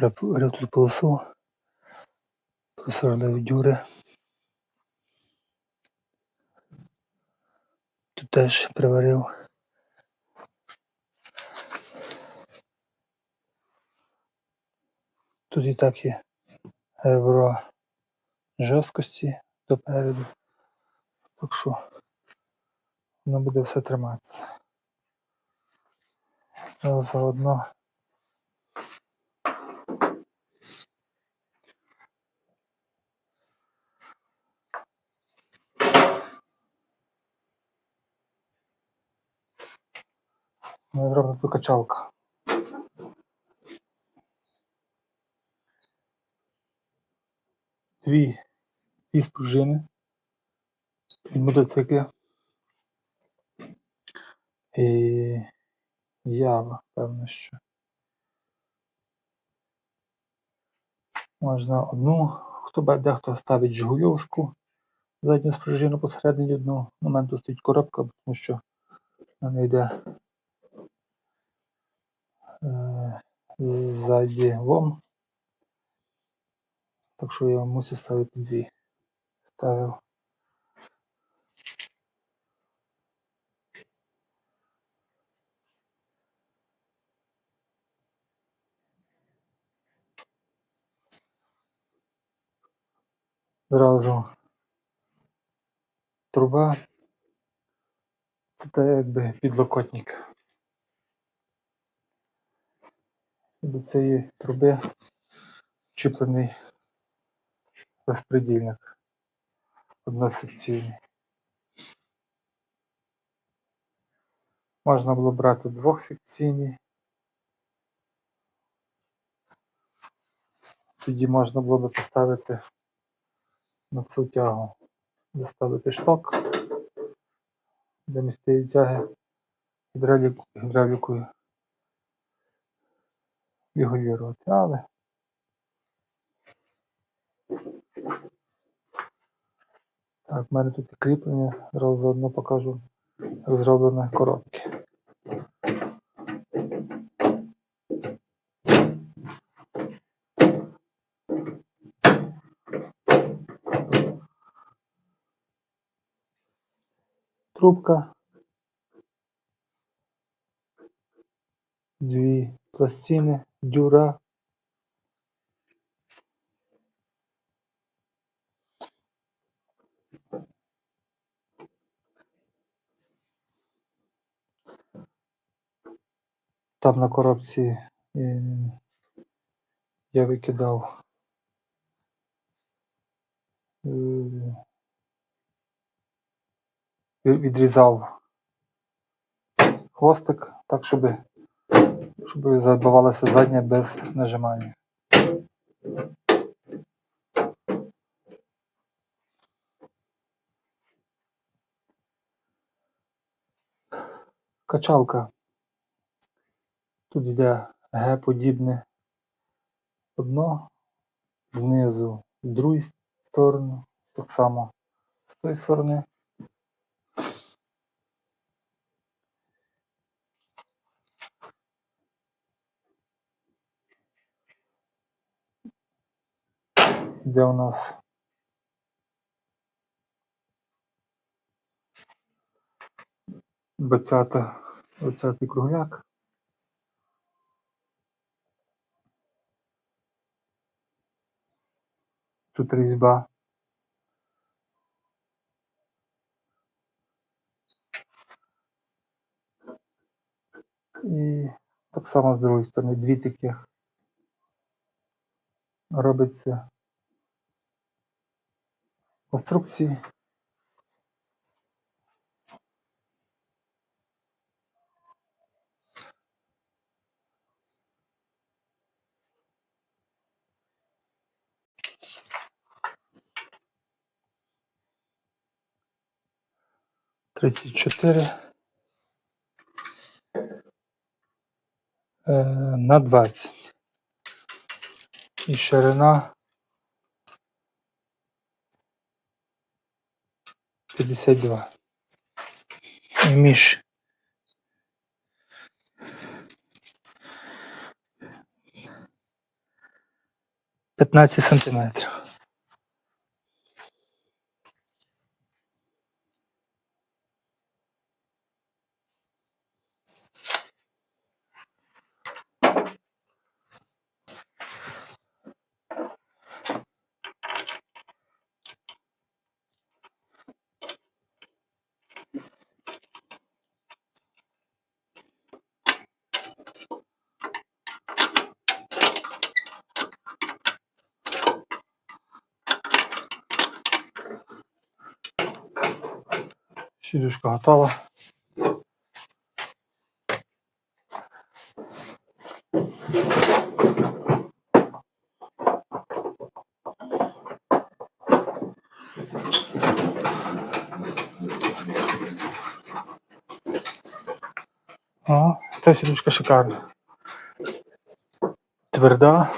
Тут полосу. Просверлив дюри. Тут теж приварив. Тут і так є ребро жорсткості допереду. Так що воно буде все триматися. Але заодно Ну, зробимо качалка. Дві, дві спружини від мотоцикля. І ява, певно, що. Можна одну, хто дехто ставить жигульовську задню спружину посередині одну. У мене тут стоїть коробка, тому що вона йде ззаді вом. Так що я мусив ставити дві. Ставив. Зразу труба. Це якби підлокотник. І До цієї труби чіплений розпредільник односекційний. Можна було брати двохсекційний. Тоді можна було би поставити на цю тягу, доставити шток, замість цієї тяги гідравлікою регулювати. Але так, в мене тут кріплення, зараз заодно покажу, як коробки. Трубка. Дві пластини, дюра. Там на коробці е, я викидав е, відрізав хвостик так, щоб, щоб забивалося заднє без нажимання. Качалка. Тут йде Г-подібне одно, знизу в другу сторону, так само з тої сторони. Де у нас двадцята, двадцятий кругляк. Тут різьба. І так само з другої сторони дві таких робиться конструкції. Тридцять чотири е, на двадцять. І ширина 52. Миш. Пятнадцать сантиметров. Сідушка готова. О, ця сідушка шикарна. Тверда.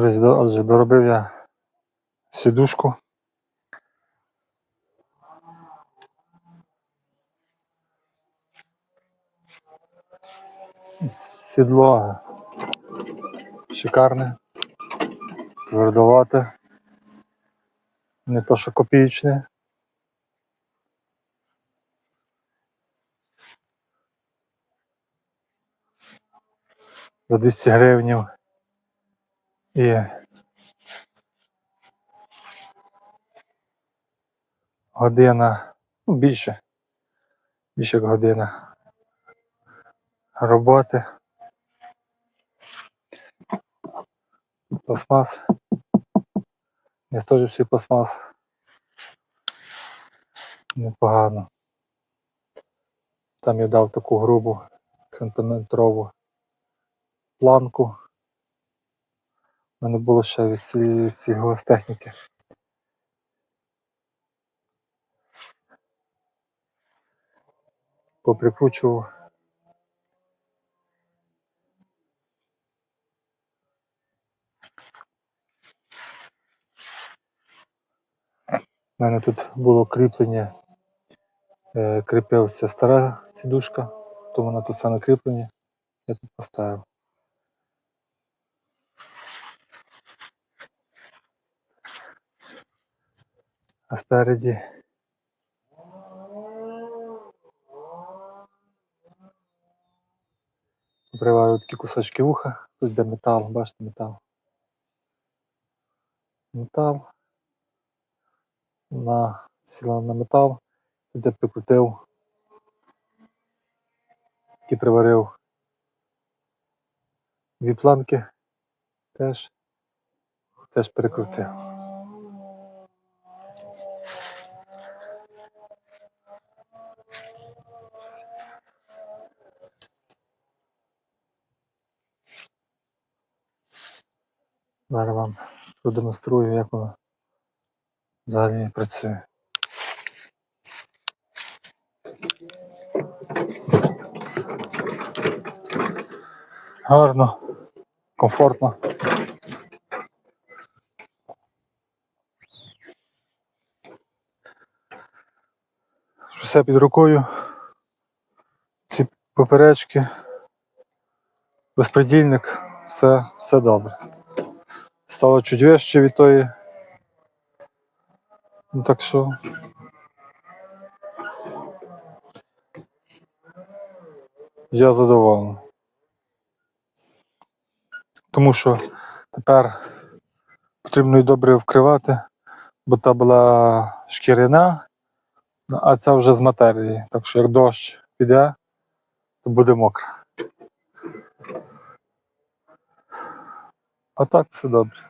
Друзі, отже, доробив я сідушку. Сідло шикарне, твердовате, не то що копійчне. За 200 гривень. І година, ну більше, більше як година роботи. Пластмас. Не теж всі пластмас. Непогано. Там я дав таку грубу сантиметрову планку. У мене було ще від цієї сільгосптехніки. Поприкручував. У мене тут було кріплення, е, кріпився стара сідушка, тому на то саме кріплення я тут поставив. А спереді Приварю такі кусочки вуха, тут де метал, бачите метал. Метал. На сіла на метал, тут я прикрутив, і приварив дві планки, теж, теж перекрутив. Зараз вам продемонструю, як воно взагалі працює. Гарно, комфортно. Все під рукою. Ці поперечки, безпредільник, все, все добре. Стало чуть вище від тої. Ну так що. Я задоволений. Тому що тепер потрібно і добре вкривати, бо та була шкіряна, ну, а ця вже з матерії. Так що як дощ піде, то буде мокро. А так все добре.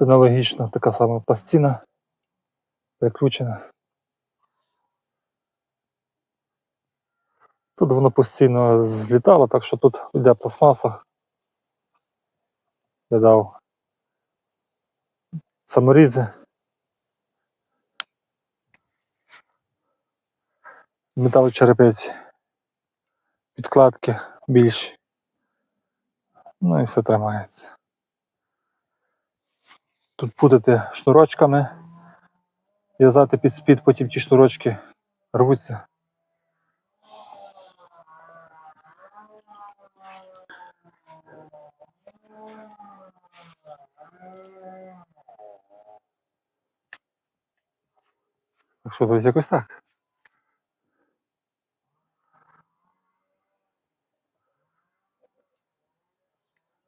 Аналогічно така сама пластина, прикручена. Тут воно постійно злітало, так що тут йде пластмаса. Я дав саморізи. Металочерепиці, підкладки більші. Ну і все тримається. Тут путати шнурочками, в'язати під спід, потім ті шнурочки рвуться. Так що, друзі, якось так.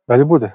Далі буде.